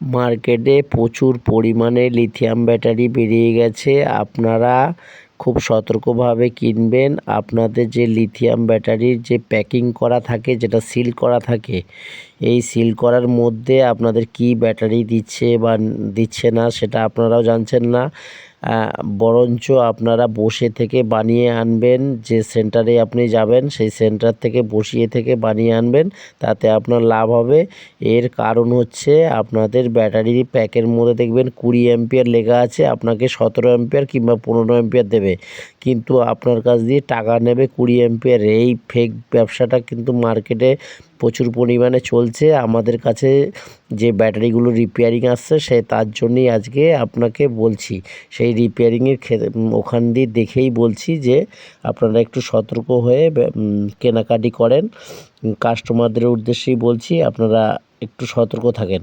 মার্কেটে প্রচুর পরিমাণে লিথিয়াম ব্যাটারি বেরিয়ে গেছে। আপনারা খুব সতর্কভাবে কিনবেন। আপনাদের যে লিথিয়াম ব্যাটারির যে প্যাকিং করা থাকে, যেটা সিল করা থাকে এই সিল করার মধ্যে আপনাদের কি ব্যাটারি দিচ্ছে বা দিচ্ছে না সেটা আপনারাও জানছেন না। বরঞ্চ আপনারা বসে থেকে বানিয়ে আনবেন, যে সেন্টারে আপনি যাবেন, সেই সেন্টার থেকে বসিয়ে থেকে বানিয়ে আনবেন, তাতে আপনার লাভ হবে। এর কারণ হচ্ছে আপনাদের ব্যাটারি প্যাকের মধ্যে দেখবেন কুড়ি অ্যাম্পিয়ার লেখা আছে, আপনাকে সতেরো অ্যাম্পিয়ার কিংবা পনেরো অ্যাম্পিয়ার দেবে। কিন্তু আপনার কাছ দিয়ে টাকা নেবে কুড়ি অ্যাম্পিয়ার এই ফেক ব্যবসাটা কিন্তু মার্কেটে প্রচুর পরিমাণে চলছে। আমাদের কাছে যে ব্যাটারিগুলো রিপেয়ারিং আসছে, সে তার জন্যই আজকে আপনাকে বলছি। সেই রিপেয়ারিংয়ের ওখান দিয়ে দেখেই বলছি যে, আপনারা একটু সতর্ক হয়ে কেনাকাটি করেন। কাস্টমারদের উদ্দেশ্যেই বলছি, আপনারা একটু সতর্ক থাকেন।